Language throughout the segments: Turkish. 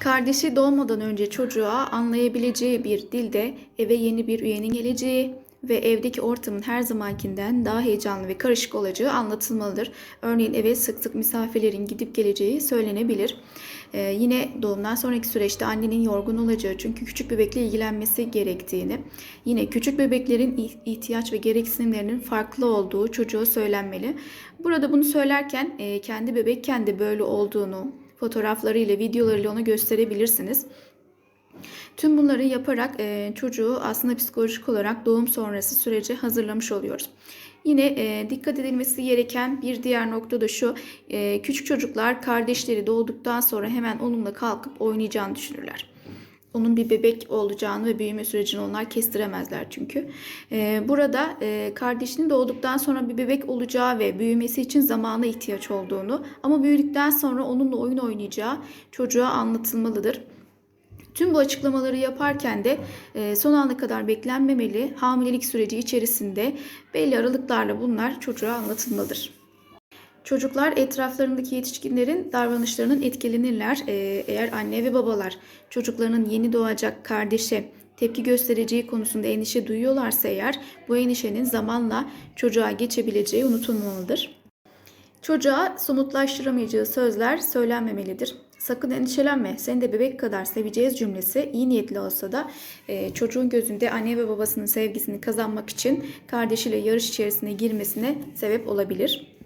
Kardeşi doğmadan önce çocuğa anlayabileceği bir dilde eve yeni bir üyenin geleceği ve evdeki ortamın her zamankinden daha heyecanlı ve karışık olacağı anlatılmalıdır. Örneğin eve sık sık misafirlerin gidip geleceği söylenebilir. Ee, yine doğumdan sonraki süreçte annenin yorgun olacağı çünkü küçük bebekle ilgilenmesi gerektiğini, yine küçük bebeklerin ih- ihtiyaç ve gereksinimlerinin farklı olduğu çocuğa söylenmeli. Burada bunu söylerken e, kendi bebekken de böyle olduğunu fotoğraflarıyla, videolarıyla ona gösterebilirsiniz. Tüm bunları yaparak e, çocuğu aslında psikolojik olarak doğum sonrası sürece hazırlamış oluyoruz. Yine e, dikkat edilmesi gereken bir diğer nokta da şu. e, küçük çocuklar kardeşleri doğduktan sonra hemen onunla kalkıp oynayacağını düşünürler. Onun bir bebek olacağını ve büyüme sürecini onlar kestiremezler çünkü. E, burada e, kardeşinin doğduktan sonra bir bebek olacağı ve büyümesi için zamana ihtiyaç olduğunu ama büyüdükten sonra onunla oyun oynayacağı çocuğa anlatılmalıdır. Tüm bu açıklamaları yaparken de e, son ana kadar beklenmemeli. Hamilelik süreci içerisinde belli aralıklarla bunlar çocuğa anlatılmalıdır. Çocuklar etraflarındaki yetişkinlerin davranışlarının etkilenirler. E, eğer anne ve babalar çocuklarının yeni doğacak kardeşe tepki göstereceği konusunda endişe duyuyorlarsa eğer bu endişenin zamanla çocuğa geçebileceği unutulmamalıdır. Çocuğa somutlaştıramayacağı sözler söylenmemelidir. Sakın endişelenme, seni de bebek kadar seveceğiz cümlesi iyi niyetli olsa da e, çocuğun gözünde anne ve babasının sevgisini kazanmak için kardeşiyle yarış içerisine girmesine sebep olabilir.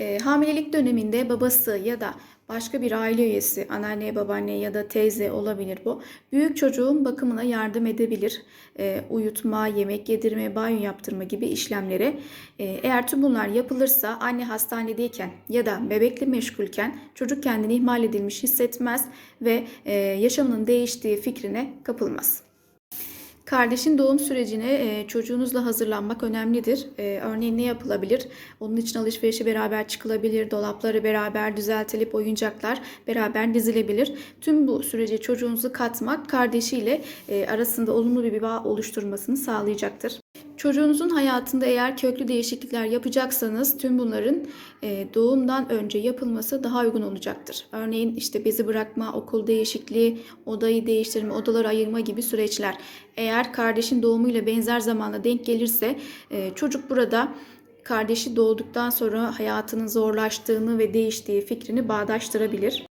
E, hamilelik döneminde babası ya da başka bir aile üyesi, anneanne, babaanne ya da teyze olabilir bu. Büyük çocuğun bakımına yardım edebilir. E, uyutma, yemek yedirme, banyo yaptırma gibi işlemlere. E, eğer tüm bunlar yapılırsa anne hastanedeyken ya da bebekle meşgulken çocuk kendini ihmal edilmiş hissetmez ve e, yaşamının değiştiği fikrine kapılmaz. Kardeşin doğum sürecine e, çocuğunuzla hazırlanmak önemlidir. E, örneğin ne yapılabilir? Onun için alışverişe beraber çıkılabilir, dolapları beraber düzeltilip oyuncaklar beraber dizilebilir. Tüm bu sürece çocuğunuzu katmak kardeşiyle e, arasında olumlu bir bağ oluşturmasını sağlayacaktır. Çocuğunuzun hayatında eğer köklü değişiklikler yapacaksanız tüm bunların e, doğumdan önce yapılması daha uygun olacaktır. Örneğin işte bezi bırakma, okul değişikliği, odayı değiştirme, odaları ayırma gibi süreçler. Eğer kardeşin doğumuyla benzer zamanda denk gelirse e, çocuk burada kardeşi doğduktan sonra hayatının zorlaştığını ve değiştiği fikrini bağdaştırabilir.